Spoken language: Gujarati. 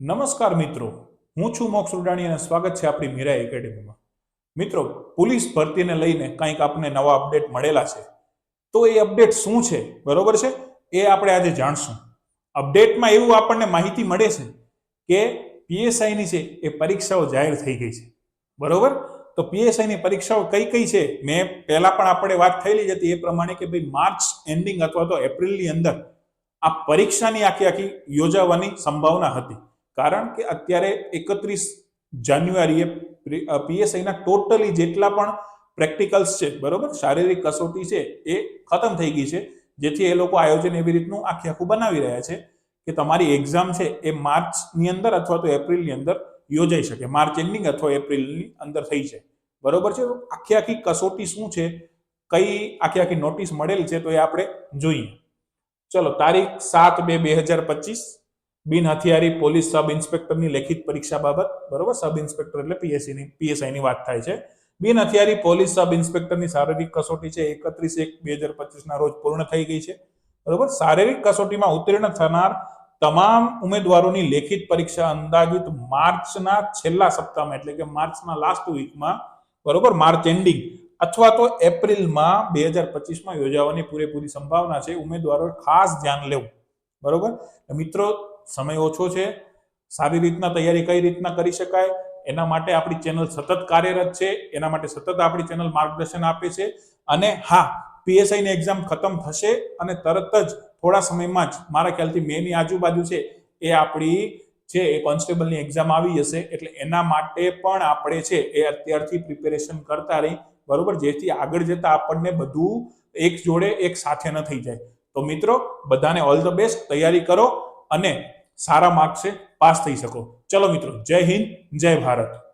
નમસ્કાર મિત્રો. હું છું મોક્ષ ઉડાણી અને સ્વાગત છે આપણી મીરા એકેડેમીમાં. મિત્રો, પોલીસ ભરતીને લઈને કંઈક આપને નવા અપડેટ મળેલા છે. તો એ અપડેટ શું છે? બરોબર છે? એ આપણે આજે જાણશું. અપડેટમાં એવું આપણને માહિતી મળે છે કે પીએસઆઈની છે એ પરીક્ષાઓ જાહેર થઈ ગઈ છે. બરોબર? તો પીએસઆઈની પરીક્ષાઓ કઈ કઈ છે? મેં પહેલા પણ આપણે વાત થયેલી જ હતી એ પ્રમાણે કે ભાઈ માર્ચ એન્ડિંગ અથવા તો એપ્રિલની અંદર આ પરીક્ષાની આખી આખી યોજાવાની સંભાવના હતી. કારણ કે અત્યારે એકત્રીસ જાન્યુઆરીએ પીએસઆઈના ટોટલી જેટલા પણ પ્રેક્ટિકલ્સ છે, બરોબર? શારીરિક કસોટી છે, એ ખતમ થઈ ગઈ છે. જેથી એ લોકો આયોજન એવી રીતનું આખે આખું બનાવી રહ્યા છે કે તમારી એક્ઝામ છે એ માર્ચની અંદર અથવા તો એપ્રિલની અંદર યોજાઈ શકે. માર્ચ એન્ડિંગ અથવા એપ્રિલની અંદર થઈ છે. બરોબર છે? આખી આખી કસોટી શું છે? કઈ આખી આખી નોટિસ મળેલી છે તો એ આપણે જોઈએ. ચલો, તારીખ સાત બે બે હજાર પચીસ. બિન હથિયારી પોલીસ સબ ઇન્સ્પેક્ટરની લેખિત પરીક્ષા બાબત, બરોબર? સબ ઇન્સ્પેક્ટર એટલે પીએસસીની પીએસઆઈની વાત થાય છે. બિન હથિયારી પોલીસ સબ ઇન્સ્પેક્ટરની શારીરિક કસોટી છે, એકત્રીસ એક બે હજાર પચીસના રોજ પૂર્ણ થઈ ગઈ છે. બરોબર? શારીરિક કસોટીમાં ઉત્તીર્ણ થનાર તમામ ઉમેદવારોની લેખિત પરીક્ષા અંદાજિત માર્ચના છેલ્લા સપ્તાહમાં, એટલે કે માર્ચના લાસ્ટ વીકમાં બરોબર? માર્ચ એન્ડિંગ અથવા તો એપ્રિલમાં બે હજાર પચીસમાં યોજાવાની પૂરેપૂરી સંભાવના છે. ઉમેદવારોએ ખાસ ધ્યાન લેવું. બરોબર? મિત્રો સમય ઓછો છે, સારી રીતના તૈયારી કઈ રીતના કરી શકાય, એના માટે આપણી ચેનલ સતત કાર્યરત છે, એના માટે સતત આપણી ચેનલ માર્ગદર્શન આપે છે અને હા પીએસઆઈની એક્ઝામ ખતમ થશે અને તરત જ થોડા સમયમાં જ, મારા ખ્યાલથી મેની આજુબાજુ છે, એ આપણી છે એ કોન્સ્ટેબલની એક્ઝામ આવી જશે, એટલે એના માટે પણ આપણે છે, એ અત્યારથી પ્રિપેરેશન કરતા રહી, બરોબર, જેથી આગળ જતા આપણને બધું એક જોડે, એક સાથે ન થઈ જાય. તો મિત્રો, બધાને ઓલ ધ બેસ્ટ તૈયારી કરો અને સારા માર્ક્સે પાસ થઈ શકો. ચલો મિત્રો જય હિન્દ જય ભારત.